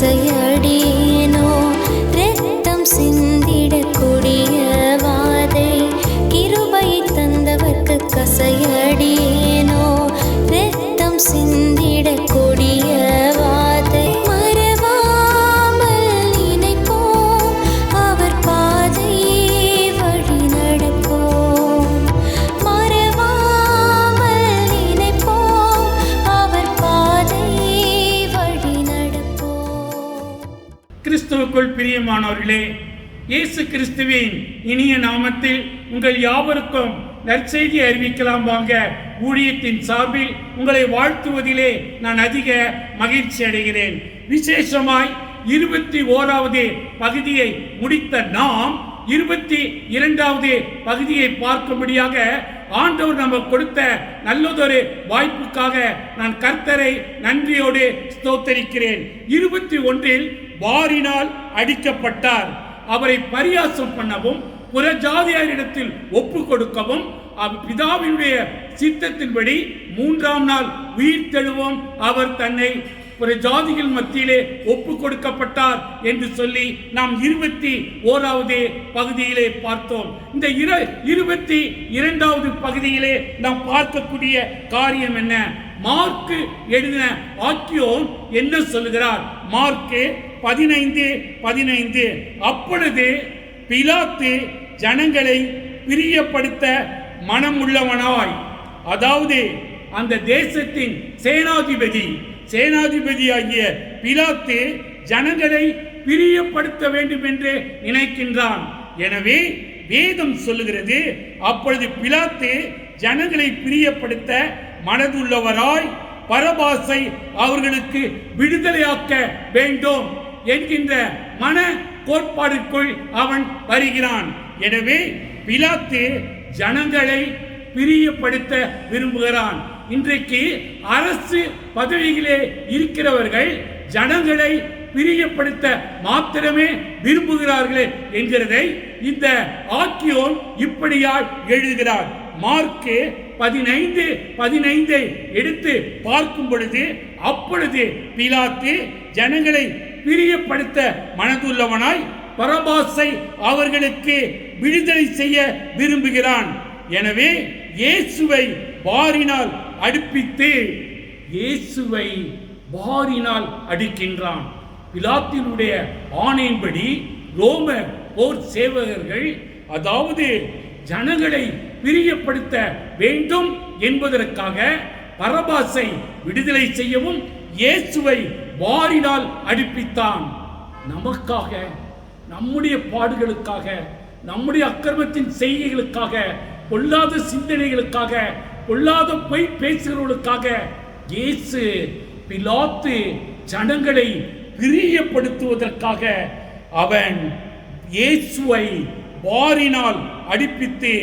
கசையடியேனோ கிறிஸ்துவுக்குள் பிரியமானவர்களே இயேசு கிறிஸ்துவின் இனிய நாமத்தில் உங்கள் யாவருக்கும் நற்செய்தி அறிவிக்கலாம் வாங்க. ஊழியத்தின் சார்பில் உங்களை வாழ்த்துவதிலே நான் அதிக மகிழ்ச்சி அடைகிறேன். விசேஷமாய் இருபத்தி ஓராவது பகுதியை முடித்த நாம் இருபத்தி இரண்டாவது பகுதியை பார்க்கும்படியாக ஆண்டவர் நம்ம கொடுத்த நல்லதொரு வாய்ப்புக்காக நான் கர்த்தரை நன்றியோடு ஸ்தோத்தரிக்கிறேன். இருபத்தி ஒன்றில் வாரினால் அடிக்கப்பட்டார். அவரை பரியாசம் பண்ணவும் புறஜாதியாரிடத்தில் ஒப்பு கொடுக்கவும் பிதாவினுடைய சித்தத்தின்படி மூன்றாம் நாள் உயிர் தெழுவோம். அவர் தன்னை ஒரு ஜாதிகள் மத்தியிலே ஒப்பு கொடுக்கப்பட்டார் என்று சொல்லி நாம் இருபத்தி ஓராவது பகுதியிலே பார்த்தோம். இந்த இரு இருபத்தி இரண்டாவது பகுதியிலே நாம் பார்க்கக்கூடிய காரியம் என்ன? மார்க்கு எழுதின ஆக்கியோன் என்ன சொல்லுகிறார்? மார்க்கு பதினைந்து பதினைந்து. அப்பொழுது பிலாத்து ஜனங்களை பிரியப்படுத்த மனமுள்ளவனாய். அதாவது அந்த தேசத்தின் சேனாதிபதி சேனாதிபதியாகிய பிலாத்து ஜனங்களை பிரியப்படுத்த வேண்டும் என்று நினைக்கின்றான். எனவே வேதம் சொல்லுகிறது அப்பொழுது பிலாத்து ஜனங்களை பிரியப்படுத்த மனதுள்ளவராய் பரபாசை அவர்களுக்கு விடுதலையாக்க வேண்டும். என்கின்ற மன கோட்பாடுக்குள் அவன் வருகிறான். எனவே பிலாத்து ஜனங்களை பிரியப்படுத்த விரும்புகிறான். இன்றைக்கு அரசு பதவியிலே இருக்கிறவர்கள் ஜனங்களை பிரியப்படுத்த மாத்திரமே விரும்புகிறார்களே என்கிறதை இந்த ஆக்கியோன் இப்படியாய் எழுதுகிறார். மார்க்கு பதினைந்து பதினைந்தை எடுத்து பார்க்கும் பொழுது அப்பொழுது பிலாத்து ஜனங்களை பிரியப்படுத்த மனதுள்ளவனாய் பரபாசை அவர்களுக்கு விடுதலை செய்ய விரும்புகிறான். எனவே இயேசுவை வாரினால் அடுப்பித்து இயேசுவை வாரினால் அடிக்கின்றான். பிலாத்தினுடைய ஆணையின்படி ரோம போர் சேவகர்கள் அதாவது ஜனங்களை பிரியப்படுத்த வேண்டும் என்பதற்காக பரபாசை விடுதலை செய்யவும் இயேசுவை வாரினால் அடிப்பித்தான். நமக்காக நம்முடைய பாடுகளுக்காக நம்முடைய அக்கிரமத்தின் செய்கைகளுக்காக பொல்லாத சிந்தனைகளுக்காக பொல்லாத பொய் பேசுகிறவர்களுக்காக இயேசு பிலாத்து ஜனங்களை பிரியப்படுத்துவதற்காக அவன் இயேசுவை வாரினால் அடிப்பித்து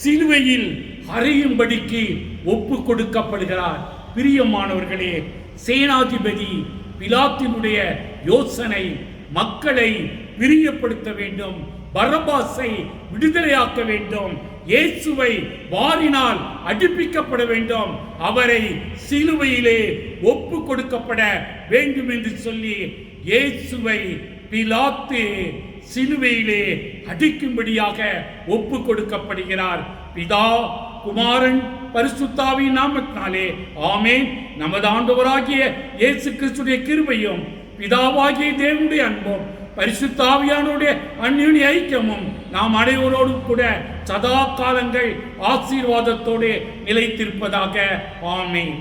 சிலுவையில் அறையும்படிக்கு ஒப்பு கொடுக்கப்படுகிறார். பிரியமானவர்களே சேனாதிபதி பிலாத்தினுடைய யோசனை மக்களை பிரியப்படுத்த வேண்டும் பரபாசை விடுதலையாக்க வேண்டும் இயேசுவை வாரினால் அடிப்பிக்கப்பட வேண்டும் அவரை சிலுவையிலே ஒப்பு கொடுக்கப்பட வேண்டும் என்று சொல்லி இயேசுவை பிலாத்து சிலுவையிலே அடிக்கும்படியாக ஒப்பு கொடுக்கப்படுகிறார் பிதா குமாரன் பரிசுத்தாவி நாமத்தினாலே. ஆமென். நமது ஆண்டவராகிய இயேசு கிறிஸ்துடைய கிருபையும் பிதாவாகிய தேவனுடைய அன்பும் பரிசுத்தாவியானுடைய அந்யுனி ஐக்கியமும் நாம் அனைவரோடும் கூட சதா காலங்கள் ஆசீர்வாதத்தோடு நிலைத்திருப்பதாக. ஆமேன்.